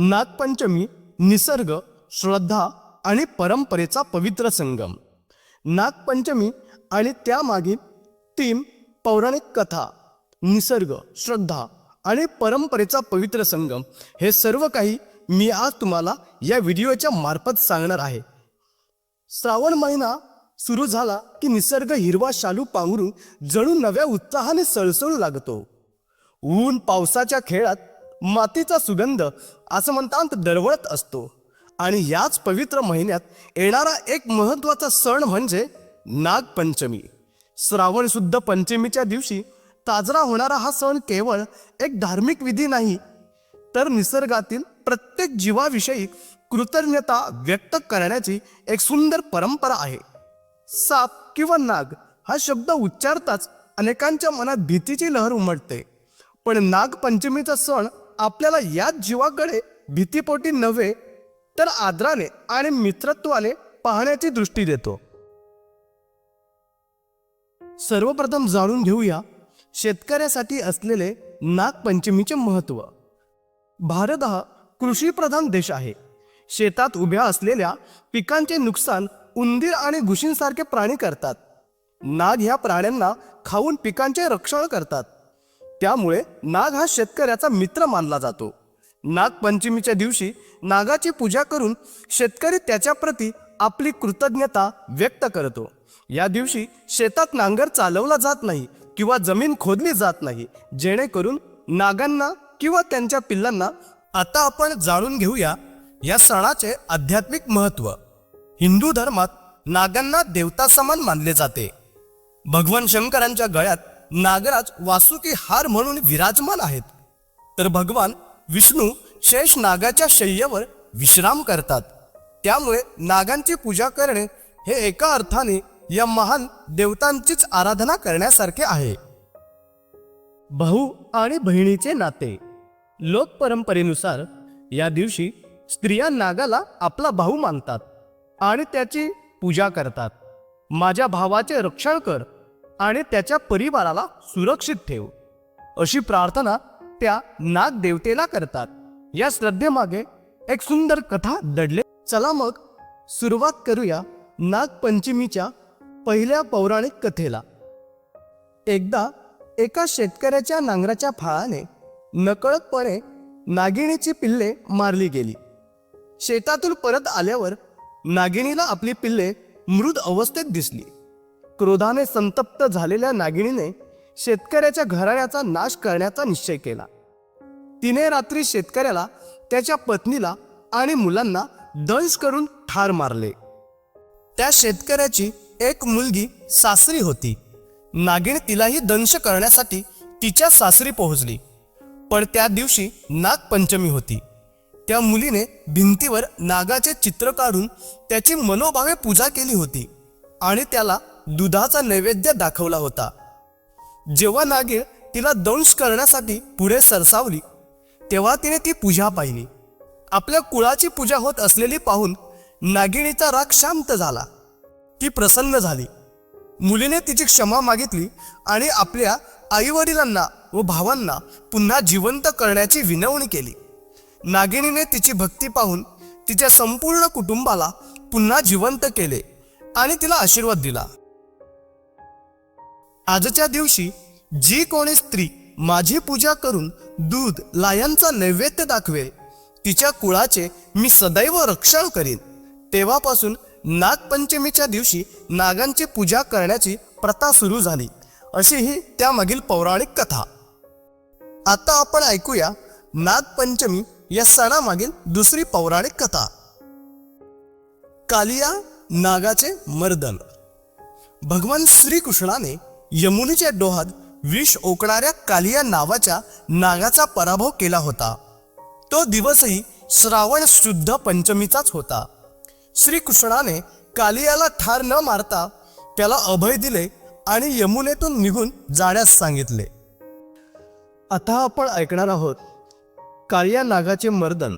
नागपंचमी निसर्ग श्रद्धा आणि परंपरेचा पवित्र संगम. नागपंचमी आणि त्यामागील तीन पौराणिक कथा निसर्ग श्रद्धा आणि परंपरेचा पवित्र संगम हे सर्व काही मी आज तुम्हाला या व्हिडिओच्या मार्फत सांगणार आहे. श्रावण महिना सुरू झाला की निसर्ग हिरवा शालू पांघरून जणू नव्या उत्साहाने सळसळू लागतो. ऊन पावसाच्या खेळात मातीचा सुगंध असं म्हणतात दरवळत असतो. आणि याच पवित्र महिन्यात येणारा एक महत्त्वाचा सण म्हणजे नागपंचमी. श्रावण शुद्ध पंचमीच्या दिवशी साजरा होणारा हा सण केवळ एक धार्मिक विधी नाही तर निसर्गातील प्रत्येक जीवाविषयी कृतज्ञता व्यक्त करण्याची एक सुंदर परंपरा आहे. साप किंवा नाग हा शब्द उच्चारताच अनेकांच्या मनात भीतीची लहर उमटते. पण नागपंचमीचा सण आपल्याला याच जीवाकडे भीतीपोटी नव्हे तर आदराने आणि मित्रत्वाने पाहण्याची दृष्टी देतो. सर्वप्रथम जाणून घेऊया शेतकऱ्यासाठी असलेले नागपंचमीचे महत्त्व भारत हा कृषीप्रधान देश आहे. शेतात उभ्या असलेल्या पिकांचे नुकसान उंदीर आणि घुशींसारखे प्राणी करतात. नाग ह्या प्राण्यांना खाऊन पिकांचे रक्षण करतात. त्यामुळे नाग हा शेतकऱ्याचा मित्र मानला जातो. नागपंचमीच्या दिवशी नागाची पूजा करून शेतकरी त्याच्याप्रती आपली कृतज्ञता व्यक्त करतो. या दिवशी शेतात नांगर चालवला जात नाही किंवा जमीन खोदली जात नाही जेणेकरून नागांना किंवा त्यांच्या पिल्लांना आता आपण जाणून घेऊया या सणाचे आध्यात्मिक महत्त्व हिंदू धर्मात नागांना देवता समान मानले जाते. भगवान शंकरांच्या गळ्यात नागराज वासुकी हार म्हणून विराजमान आहेत. तर भगवान विष्णू शेष नागाच्या शय्येवर विश्राम करतात. त्यामुळे नागांची पूजा करणे हे एका अर्थाने या महान देवतांचीच आराधना करण्यासारखे आहे. भाऊ आणि बहिणीचे नाते. लोक परंपरेनुसार या दिवशी स्त्रिया नागाला आपला भाऊ मानतात आणि त्याची पूजा करतात. माझ्या भावाचे रक्षण कर आणि त्याच्या परिवाराला सुरक्षित ठेव. अशी प्रार्थना त्या नागदेवतेला करतात. या श्रद्धेमागे एक सुंदर कथा दडले. चला मग सुरुवात करूया नागपंचमीच्या पहिल्या पौराणिक कथेला. एकदा एका शेतकऱ्याच्या नांगराच्या फाळाने नकळतपणे नागिणीची पिल्ले मारली गेली. शेतातून परत आल्यावर नागिणीला आपली पिल्ले मृद अवस्थेत दिसली. क्रोधाने संतप्त झालेल्या नागिणीने शेतकऱ्याच्या घराण्याचा नाश करण्याचा निश्चय केला. तिने रात्री शेतकऱ्याला त्याच्या पत्नीला आणि मुलांना दंश करून ठार मारले. त्या शेतकऱ्याची एक मुलगी सासरी होती. नागिण तिलाही दंश करण्यासाठी तिच्या सासरी पोहोचली. पण त्या दिवशी नागपंचमी होती. त्या मुलीने भिंतीवर नागाचे चित्र काढून त्याची मनोभावे पूजा केली होती आणि त्याला दुधाचा नैवेद्य दाखवला होता. जेव्हा नागिळ तिला दंश करण्यासाठी पुढे सरसावली तेव्हा तिने ती पूजा पाहिली. आपल्या कुळाची पूजा होत असलेली पाहून नागिणीचा राग शांत झाला. ती प्रसन्न झाली. मुलीने तिची क्षमा मागितली आणि आपल्या आईवडिलांना व भावांना पुन्हा जिवंत करण्याची विनवणी केली. नागिणीने तिची भक्ती पाहून तिच्या संपूर्ण कुटुंबाला पुन्हा जिवंत केले आणि तिला आशीर्वाद दिला. आजच्या दिवशी जी कोणी स्त्री माझी पूजा करून दूध लायांचा नैवेद्य दाखवेल तिच्या कुळाचे मी सदैव रक्षण करीन. तेव्हापासून नागपंचमीच्या दिवशी नागांची पूजा करण्याची प्रथा सुरू झाली. अशी ही त्यामागील पौराणिक कथा. आता आपण ऐकूया नागपंचमी या सणामागील दुसरी पौराणिक कथा. कालिया नागाचे मर्दन. भगवान श्रीकृष्णाने यमुनीच्या डोहात विष ओकणाऱ्या कालिया नावाच्या नागाचा पराभव केला होता. तो दिवसही श्रावण शुद्ध पंचमीचाच होता. श्रीकृष्णाने कालियाला ठार न मारता त्याला अभय दिले आणि यमुनेतून निघून जाण्यास सांगितले. आता आपण ऐकणार आहोत कालिया नागाचे मर्दन.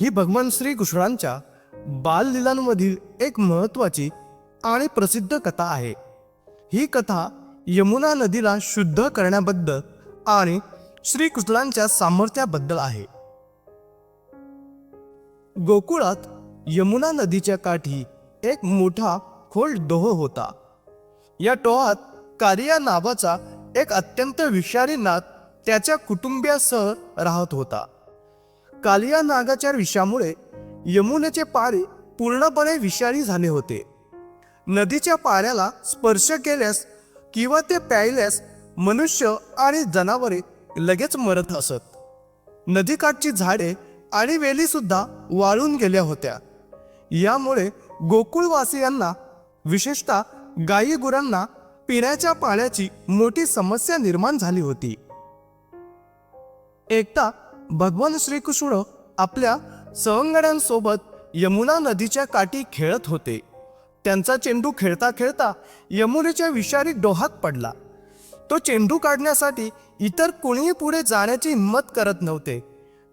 ही भगवान श्रीकृष्णांच्या बाललीलांमधील एक महत्वाची आणि प्रसिद्ध कथा आहे. ही कथा यमुना नदीला शुद्ध करण्याबद्दल आणि श्रीकृष्णांच्या सामर्थ्याबद्दल आहे. गोकुळात यमुना नदीच्या काठी एक मोठा खोल डोह होता. या टोहात कारिया नावाचा एक अत्यंत विषारी नाग त्याच्या कुटुंबियासह राहत होता. कालिया नागाच्या विषामुळे यमुनेचे पाणी पूर्णपणे विषारी झाले होते. नदीच्या पाण्याला स्पर्श केल्यास किंवा ते प्यायल्यास मनुष्य आणि जनावरे लगेच मरत असत. नदीकाठची झाडे आणि वेली सुद्धा वाळून गेल्या होत्या. यामुळे गोकुळवासियांना विशेषतः गायी गुरांना पिण्याच्या पाण्याची मोठी समस्या निर्माण झाली होती. एकदा भगवान श्रीकृष्ण आपल्या सवंगड्यांसोबत यमुना नदीच्या काठी खेळत होते. त्यांचा चेंडू खेळता खेळता यमुनेच्या विषारी डोहात पडला. तो चेंडू काढण्यासाठी इतर कोणीही पुढे जाण्याची हिंमत करत नव्हते.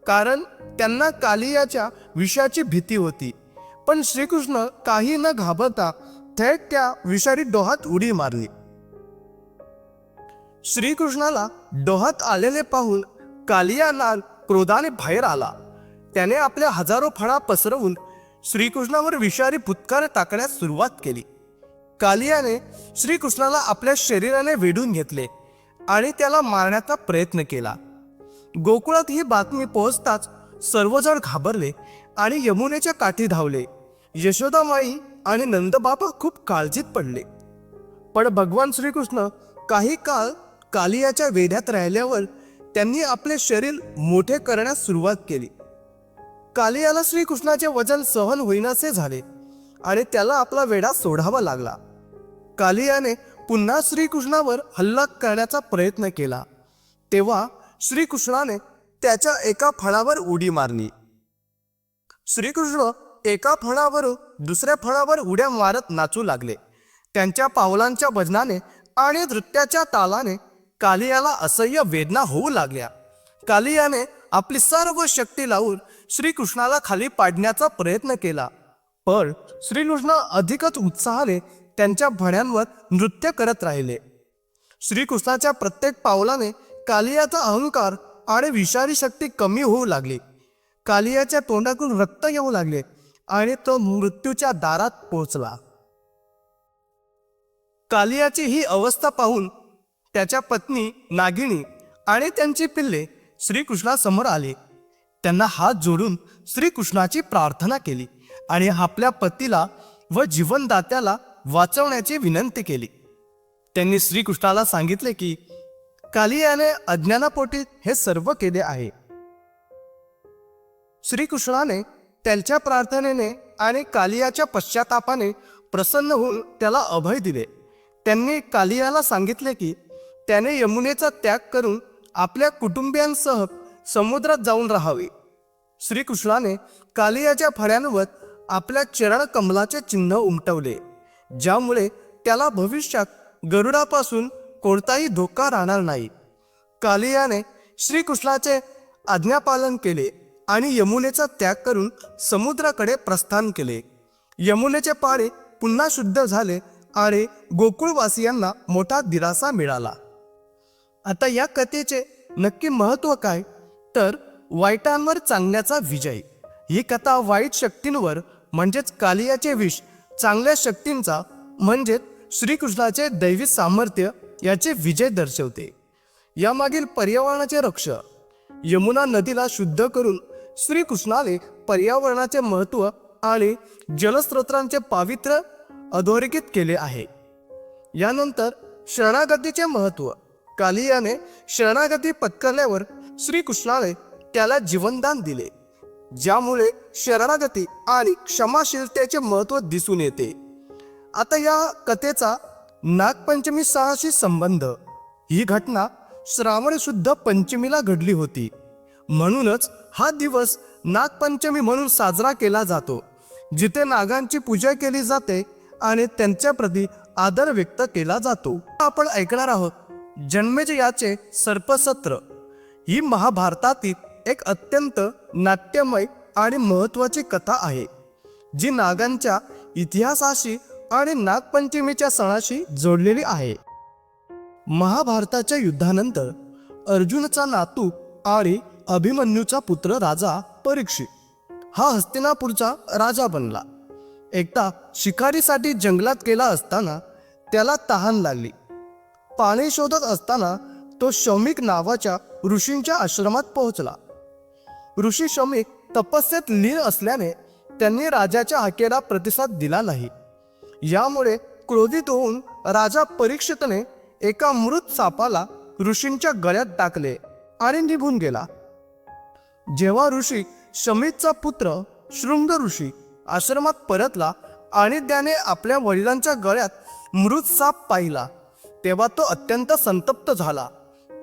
कारण त्यांना कालियाच्या विषाची भीती होती. पण श्रीकृष्ण काही न घाबरता थेट त्या विषारी डोहात उडी मारली. श्रीकृष्णाला डोहात आलेले पाहून कालिया नाग क्रोधाने बाहेर आला. त्याने आपल्या हजारो फळा पसरवून श्रीकृष्णावर विषारी फुतकार टाकण्यास सुरुवात केली. कालियाने श्रीकृष्णाला आपल्या शरीराने वेढून घेतले आणि त्याला मारण्याचा प्रयत्न केला. गोकुळात ही बातमी पोहोचताच सर्वजण घाबरले आणि यमुनेच्या काठी धावले. यशोदामाई आणि नंदबाबा खूप काळजीत पडले. पण भगवान श्रीकृष्ण काही काळ कालियाच्या वेढ्यात राहिल्यावर त्यांनी आपले शरीर मोठे करण्यास सुरुवात केली. कालियाला श्रीकृष्णाचे वजन सहन होईनासे झाले आणि त्याला आपला वेढा सोडावा लागला. कालियाने पुन्हा श्रीकृष्णावर हल्ला करण्याचा प्रयत्न केला. तेव्हा श्रीकृष्णाने त्याच्या एका फळावर उडी मारली. श्रीकृष्ण एका फळावर दुसऱ्या फळावर उड्या मारत नाचू लागले. त्यांच्या पावलांच्या वजनाने आणि नृत्याच्या तालाने कालियाला असह्य वेदना होऊ लागल्या. कालियाने आपली सर्व शक्ती लावून श्रीकृष्णाला खाली पाडण्याचा प्रयत्न केला. पण श्रीकृष्ण अधिकच उत्साहाने त्यांच्या भण्यांवर नृत्य करत राहिले. श्रीकृष्णाच्या प्रत्येक पावलाने कालियाचा अहंकार आणि विषारी शक्ती कमी होऊ लागली. कालियाच्या तोंडातून रक्त येऊ लागले आणि तो मृत्यूच्या दारात पोहोचला. कालियाची ही अवस्था पाहून त्याच्या पत्नी नागिणी आणि त्यांची पिल्ले श्रीकृष्णासमोर आले. त्यांना हात जोडून श्रीकृष्णाची प्रार्थना केली आणि आपल्या पतीला व जीवनदात्याला वाचवण्याची विनंती केली. त्यांनी श्रीकृष्णाला सांगितले की कालियाने अज्ञानापोटी हे सर्व केले आहे. श्रीकृष्णाने त्यांच्या प्रार्थनेने आणि कालियाच्या पश्चातापाने प्रसन्न होऊन त्याला अभय दिले. त्यांनी कालियाला सांगितले की त्याने यमुनेचा त्याग करून आपल्या कुटुंबियांसह समुद्रात जाऊन राहावे. श्रीकृष्णाने कालियाच्या फळ्यांवर आपल्या चरण कमलाचे चिन्ह उमटवले. ज्यामुळे त्याला भविष्यात गरुडापासून कोणताही धोका राहणार नाही. कालियाने श्रीकृष्णाचे आज्ञापालन केले आणि यमुनेचा त्याग करून समुद्राकडे प्रस्थान केले. यमुनेचे पाळे पुन्हा शुद्ध झाले आणि गोकुळवासियांना मोठा दिलासा मिळाला. आता या कथेचे नक्की महत्त्व काय? तर वाईटांवर चांगल्याचा विजय. ही कथा वाईट शक्तींवर म्हणजेच कालियाचे विष चांगल्या शक्तींचा म्हणजेच श्रीकृष्णाचे दैवी सामर्थ्य याचे विजय दर्शवते. यामागील पर्यावरणाचे रक्ष यमुना नदीला शुद्ध करून श्रीकृष्णाने पर्यावरणाचे महत्त्व आणि जलस्रोतांचे पावित्र्य अधोरेखित केले आहे. यानंतर शरणागतीचे महत्त्व कालियाने शरणागती पत्करल्यावर श्रीकृष्णाने त्याला जीवनदान दिले ज्यामुळे शरणागती आणि क्षमाशीलतेचे महत्त्व दिसून येते. आता या कथेचा नागपंचमी सहाशी संबंध. ही घटना श्रावण शुद्ध पंचमीला घडली होती. म्हणूनच हा दिवस नागपंचमी म्हणून साजरा केला जातो जिथे नागांची पूजा केली जाते आणि त्यांच्या प्रती आदर व्यक्त केला जातो. आपण ऐकणार आहोत जन्मेजयाचे सर्पसत्र. ही महाभारतातील एक अत्यंत नाट्यमय आणि महत्वाची कथा आहे जी नागांच्या इतिहासाशी आणि नागपंचमीच्या सणाशी जोडलेली आहे. महाभारताच्या युद्धानंतर अर्जुनचा नातू आणि अभिमन्यूचा पुत्र राजा परीक्षित हा हस्तिनापूरचा राजा बनला. एकदा शिकारीसाठी जंगलात गेला असताना त्याला तहान लागली. पाणी शोधत असताना तो शौमिक नावाच्या ऋषींच्या आश्रमात पोहोचला. ऋषी शौमिक तपस्येत लीन असल्याने त्यांनी राजाच्या हाकेला प्रतिसाद दिला नाही. यामुळे क्रोधित होऊन राजा परीक्षितने एका मृत सापाला ऋषींच्या गळ्यात टाकले आणि निघून गेला. जेव्हा ऋषी शमीतचा पुत्र शृंग ऋषी आश्रमात परतला आणि त्याने आपल्या वडिलांच्या गळ्यात मृत साप पाहिला तेव्हा तो अत्यंत संतप्त झाला.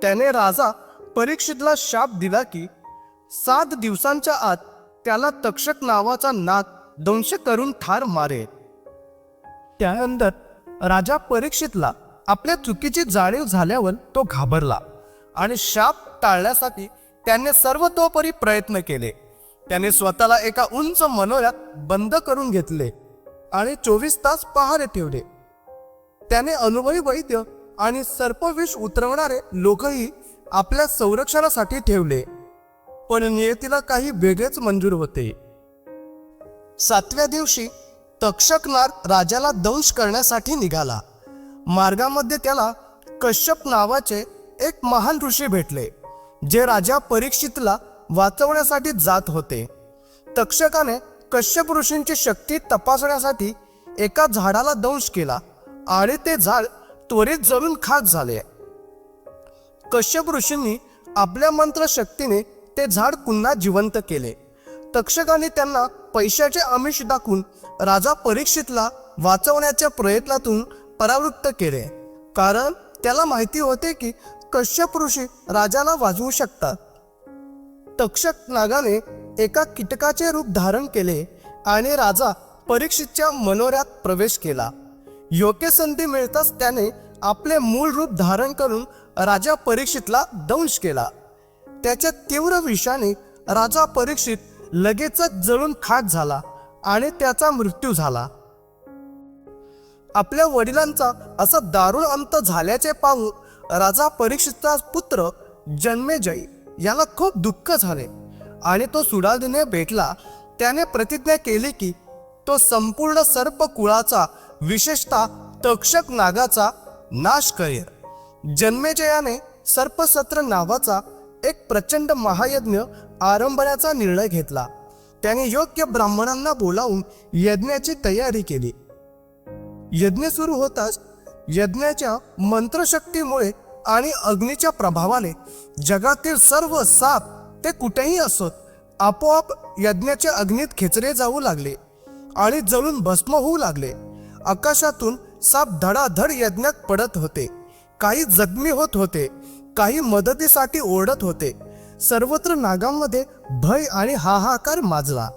त्याने राजा परीक्षितला शाप दिला की सात दिवसांच्या आत त्याला तक्षक नावाचा नाग दंश करून ठार मारे त्यानंतर राजा परीक्षितला आपल्या चुकीची जाणीव झाल्यावर तो घाबरला आणि शाप टाळण्यासाठी त्याने सर्वतोपरी प्रयत्न केले. त्याने स्वतःला एका उंच मनोऱ्यात बंद करून घेतले आणि चोवीस तास पहारे ठेवले. त्याने अनुभवी वैद्य आणि सर्पविष उतरवणारे लोकही आपल्या संरक्षणासाठी ठेवले. पण नियतीला काही वेगळेच मंजूर होते. सातव्या दिवशी तक्षकनार राजाला दंश करण्यासाठी निघाला. मार्गामध्ये त्याला कश्यप नावाचे एक महान ऋषी भेटले जे राजा परीक्षितला वाचवण्यासाठी जात होते. तक्षकाने कश्यप ऋषींची शक्ती तपासण्यासाठी एका झाडाला दंश केला आणि ते झाड त्वरित जळून खाक झाले. कश्यप ऋषींनी आपल्या मंत्र शक्तीने ते झाड पुन्हा जिवंत केले. तक्षकाने त्यांना पैशाचे आमिष दाखवून राजा परीक्षितला वाचवण्याच्या प्रयत्नातून परावृत्त केले. कारण त्याला माहिती होते की कश्यप ऋषी राजाला वाजवू शकतात. तक्षक नागाने एका कीटकाचे रूप धारण केले आणि राजा परीक्षितच्या मनोऱ्यात प्रवेश केला. योग्य संधी मिळताच त्याने आपले मूळ रूप धारण करून राजा परीक्षितला दंश केला. त्याच्या तीव्र विषाने राजा परीक्षित लगेचच जळून खाक झाला आणि त्याचा मृत्यू झाला. आपल्या वडिलांचा असा दारुण अंत झाल्याचे पाहून राजा परीक्षितचा पुत्र जन्मेजय याला खूप दुःख झाले आणि तो सुडादीने भेटला. त्याने प्रतिज्ञा केली की तो संपूर्ण सर्प कुळाचा विशेषतः तक्षक नागाचा नाश करेल. जन्मेजयाने सर्पसत्र नावाचा एक प्रचंड महायज्ञ आरंभण्याचा निर्णय घेतला. त्याने योग्य ब्राह्मणांना बोलावून यज्ञाची तयारी केली. यज्ञ सुरू होताच यज्ञाच्या मंत्रशक्तीमुळे आणि अग्नीच्या प्रभावाने जगातील सर्व साप ते कुठेही असोत आपोआप यज्ञाच्या अग्नीत खेचले जाऊ लागले आणि जळून भस्म होऊ लागले. आकाशातून साप धडाधड यज्ञात पडत होते. काही जखमी होत होते काही मदतीसाठी ओरडत होते. सर्वत्र नागांमध्ये भय आणि हाहाकार माजला.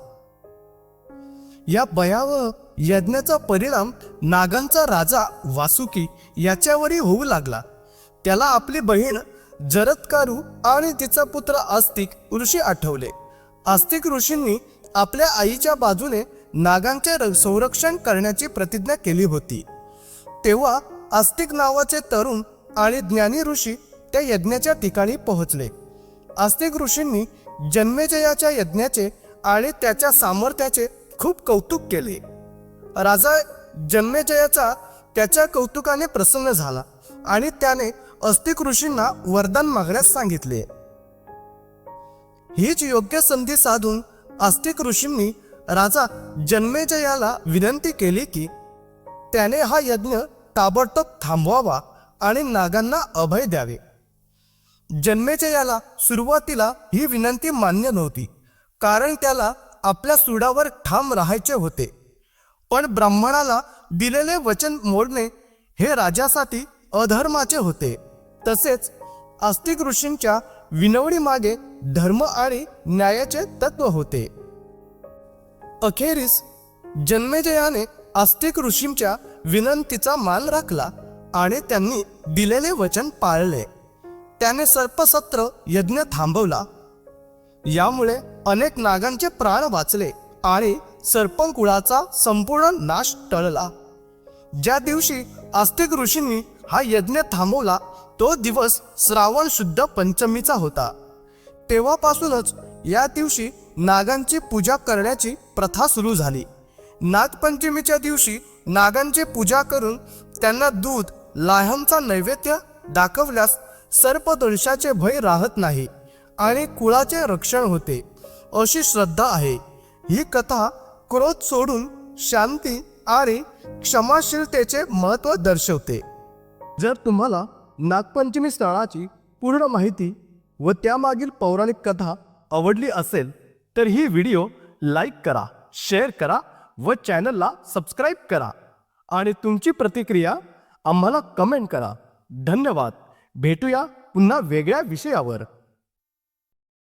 या भयावह यज्ञाचा परिणाम नागांचा राजा वासुकी याच्यावरही होऊ लागला. त्याला आपली बहीण जरत्कारू आणि तिचा पुत्र आस्तिक ऋषी आठवले. आस्तिक ऋषींनी आपल्या आईच्या बाजूने नागांचे र- संरक्षण करण्याची प्रतिज्ञा केली होती. तेव्हा आस्तिक नावाचे तरुण आणि ज्ञानी ऋषी त्या यज्ञाच्या ठिकाणी पोहोचले. आस्तिक ऋषींनी जन्मेजयाच्या यज्ञाचे आणि त्याच्या सामर्थ्याचे खूप कौतुक केले. राजा जन्मेजयाचा त्याच्या कौतुकाने प्रसन्न झाला आणि त्याने अस्तिक ऋषींना वरदान मागण्यास सांगितले. हीच योग्य संधी साधून आस्तिक ऋषींनी राजा जन्मेजयाला विनंती केली की त्याने हा यज्ञ ताबडतोब थांबवावा आणि नागांना अभय द्यावे. जन्मेजयाला सुरुवातीला ही विनंती मान्य नव्हती कारण त्याला आपल्या सुडावर ठाम राहायचे होते. पण ब्राह्मणाला दिलेले वचन मोडणे हे राजासाठी अधर्माचे होते. तसेच आस्तिक ऋषींच्या विनवडी मागे धर्म आणि न्यायाचे तत्व होते. अखेरीस जन्मेजयाने आस्तिक ऋषींच्या विनंतीचा मान राखला आणि त्यांनी दिलेले वचन पाळले. त्याने सर्पसत्र यज्ञ थांबवला. यामुळे अनेक नागांचे प्राण वाचले आणि सर्पंकुळाचा संपूर्ण नाश टळला. ज्या दिवशी आस्तिक ऋषींनी हा यज्ञ थांबवला तो दिवस श्रावण शुद्ध पंचमीचा होता. तेव्हापासूनच या दिवशी नागांची पूजा करण्याची प्रथा सुरू झाली. नागपंचमीच्या दिवशी नागांची पूजा करून त्यांना दूध लाह्यांचा नैवेद्य दाखवल्यास सर्पदंशाचे भय राहत नाही आणि कुळाचे रक्षण होते. अशी श्रद्धा आहे. ही कथा क्रोध सोडून शांती आणि क्षमाशीलतेचे महत्त्व दर्शवते. जर तुम्हाला नागपंचमी स्थळाची पूर्ण माहिती व त्यामागील पौराणिक कथा आवडली असेल तर ही व्हिडिओ लाईक करा शेअर करा व चॅनलला सबस्क्राईब करा. आणि तुमची प्रतिक्रिया आम्हाला कमेंट करा. धन्यवाद. भेटूया पुन्हा वेगळ्या विषयावर.